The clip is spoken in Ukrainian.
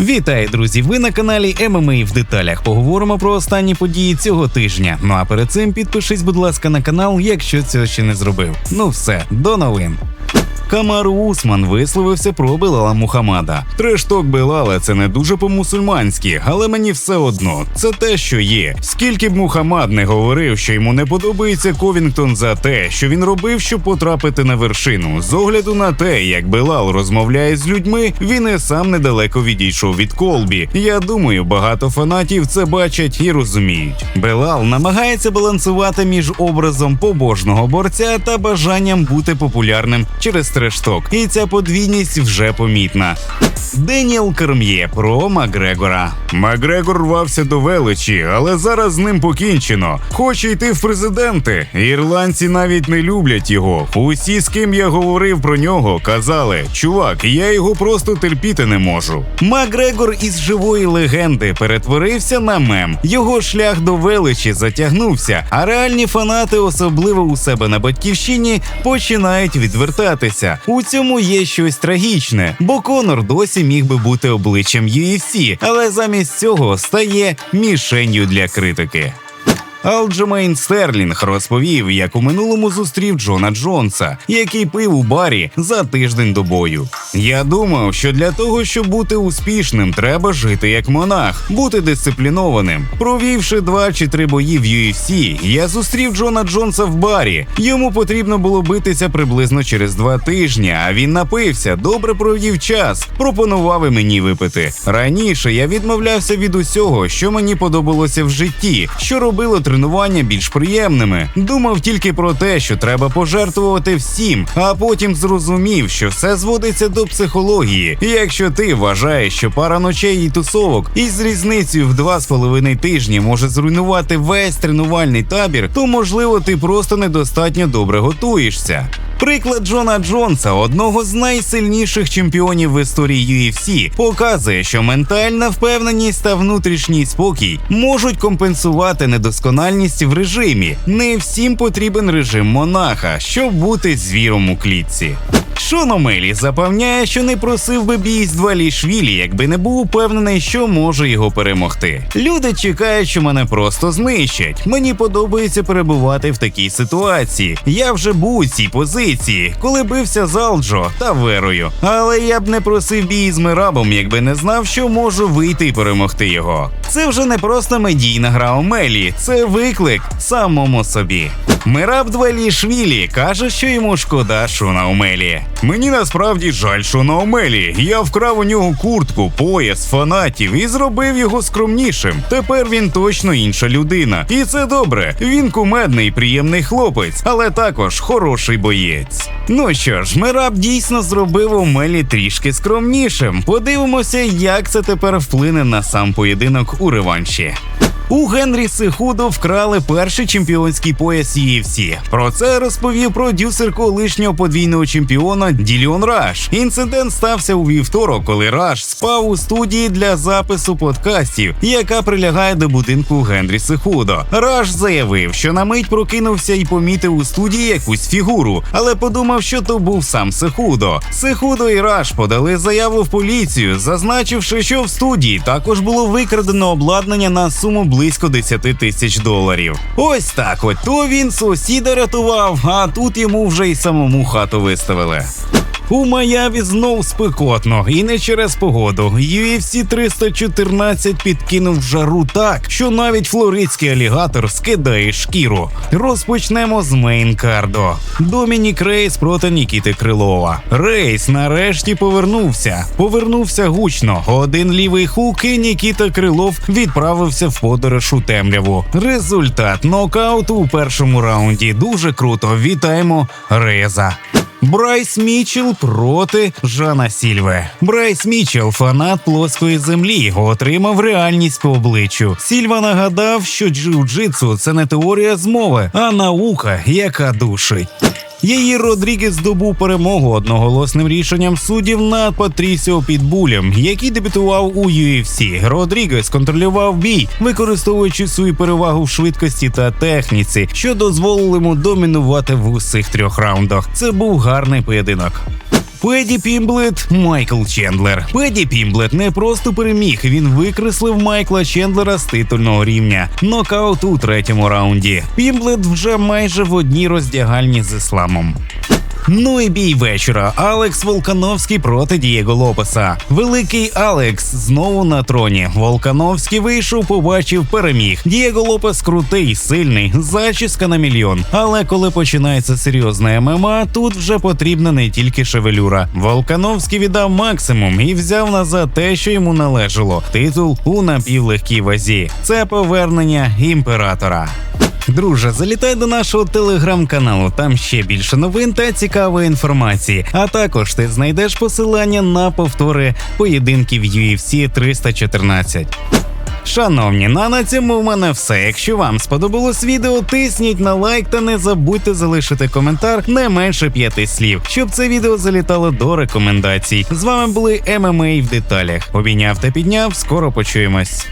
Вітаю, друзі! Ви на каналі ММА в деталях. Поговоримо про останні події цього тижня. Ну а перед цим підпишись, будь ласка, на канал, якщо цього ще не зробив. Ну все, до новин. Камару Усман висловився про Белала Мухаммада. Трешток Белала це не дуже по-мусульманськи, але мені все одно. Це те, що є. Скільки б Мухаммад не говорив, що йому не подобається Ковінгтон за те, що він робив, щоб потрапити на вершину. З огляду на те, як Белал розмовляє з людьми, він і сам недалеко відійшов від Колбі. Я думаю, багато фанатів це бачать і розуміють. Белал намагається балансувати між образом побожного борця та бажанням бути популярним через трешток, і ця подвійність вже помітна. Деніел Керм'є про Макгрегора. Макгрегор рвався до величі, але зараз з ним покінчено. Хоче йти в президенти. Ірландці навіть не люблять його. Усі, з ким я говорив про нього, казали: чувак, я його просто терпіти не можу. Макгрегор із живої легенди перетворився на мем. Його шлях до величі затягнувся, а реальні фанати, особливо у себе на батьківщині, починають відвертатися. У цьому є щось трагічне, бо Конор досі міг би бути обличчям UFC, але замість цього стає мішенью для критики. Алджемейн Стерлінг розповів, як у минулому зустрів Джона Джонса, який пив у барі за тиждень до бою. Я думав, що для того, щоб бути успішним, треба жити як монах, бути дисциплінованим. Провівши два чи три бої в UFC, я зустрів Джона Джонса в барі. Йому потрібно було битися приблизно через два тижні. А він напився, добре провів час, пропонував і мені випити. Раніше я відмовлявся від усього, що мені подобалося в житті, що робило тренування більш приємними. Думав тільки про те, що треба пожертвувати всім, а потім зрозумів, що все зводиться до психології. Якщо ти вважаєш, що пара ночей і тусовок із різницею в два з половиною тижні може зруйнувати весь тренувальний табір, то можливо ти просто недостатньо добре готуєшся. Приклад Джона Джонса, одного з найсильніших чемпіонів в історії UFC, показує, що ментальна впевненість та внутрішній спокій можуть компенсувати недоскональність в режимі. Не всім потрібен режим монаха, щоб бути звіром у клітці. Шон Омелі запевняє, що не просив би бій з Двалішвілі, якби не був упевнений, що може його перемогти. Люди чекають, що мене просто знищать. Мені подобається перебувати в такій ситуації. Я вже був у цій позиції, коли бився з Алджо та Верою. Але я б не просив бій з Мирабом, якби не знав, що можу вийти і перемогти його. Це вже не просто медійна гра Омелі, це виклик самому собі. Мираб Двалішвілі каже, що йому шкода Шона Омелі. Мені насправді жаль Шона Омелі. Я вкрав у нього куртку, пояс, фанатів і зробив його скромнішим. Тепер він точно інша людина. І це добре. Він кумедний, приємний хлопець, але також хороший боєць. Ну що ж, Мираб дійсно зробив Омелі трішки скромнішим. Подивимося, як це тепер вплине на сам поєдинок у реванші. У Генрі Сихудо вкрали перший чемпіонський пояс UFC. Про це розповів продюсер колишнього подвійного чемпіона Діліон Раш. Інцидент стався у вівторок, коли Раш спав у студії для запису подкастів, яка прилягає до будинку Генрі Сихудо. Раш заявив, що на мить прокинувся і помітив у студії якусь фігуру, але подумав, що то був сам Сихудо. Сихудо і Раш подали заяву в поліцію, зазначивши, що в студії також було викрадено обладнання на суму близько 10 тисяч доларів. Ось так от то він сусіда рятував, а тут йому вже й самому хату виставили. У Майаві знов спекотно, і не через погоду. UFC 314 підкинув жару так, що навіть флоридський алігатор скидає шкіру. Розпочнемо з мейн-кардо. Домінік Рейс проти Нікіти Крилова. Рейс нарешті повернувся. Повернувся гучно. Один лівий хук і Нікіта Крилов відправився в подорож у темряву. Результат нокаут у першому раунді. Дуже круто. Вітаємо Рейза. Брайс Мічел проти Жана Сільве. Брайс Мічел, фанат плоскої землі, отримав реальність по обличчю. Сільва нагадав, що джиу-джитсу – це не теорія змови, а наука, яка душить. Її Родрігес здобув перемогу одноголосним рішенням суддів над Патрісіо Підбулем, який дебютував у UFC. Родрігес контролював бій, використовуючи свою перевагу в швидкості та техніці, що дозволило йому домінувати в усіх трьох раундах. Це був гарний поєдинок. Педі Пімблет Майкл Чендлер. Педі Пімблет не просто переміг, він викреслив Майкла Чендлера з титульного рівня. Нокаут у третьому раунді. Пімблет вже майже в одній роздягальні з ісламом. Ну і бій вечора. Алекс Волкановський проти Дієго Лопеса. Великий Алекс знову на троні. Волкановський вийшов, побачив, переміг. Дієго Лопес крутий, сильний, зачіска на мільйон. Але коли починається серйозне ММА, тут вже потрібна не тільки шевелюра. Волкановський віддав максимум і взяв назад те, що йому належало. Титул у напівлегкій вазі. Це повернення імператора. Друже, залітай до нашого телеграм-каналу. Там ще більше новин та цікавої інформації. А також ти знайдеш посилання на повтори поєдинків UFC 314. Шановні, ну на цьому в мене все. Якщо вам сподобалось відео, тисніть на лайк та не забудьте залишити коментар не менше п'яти слів, щоб це відео залітало до рекомендацій. З вами були ММА в деталях. Обійняв та підняв. Скоро почуємось.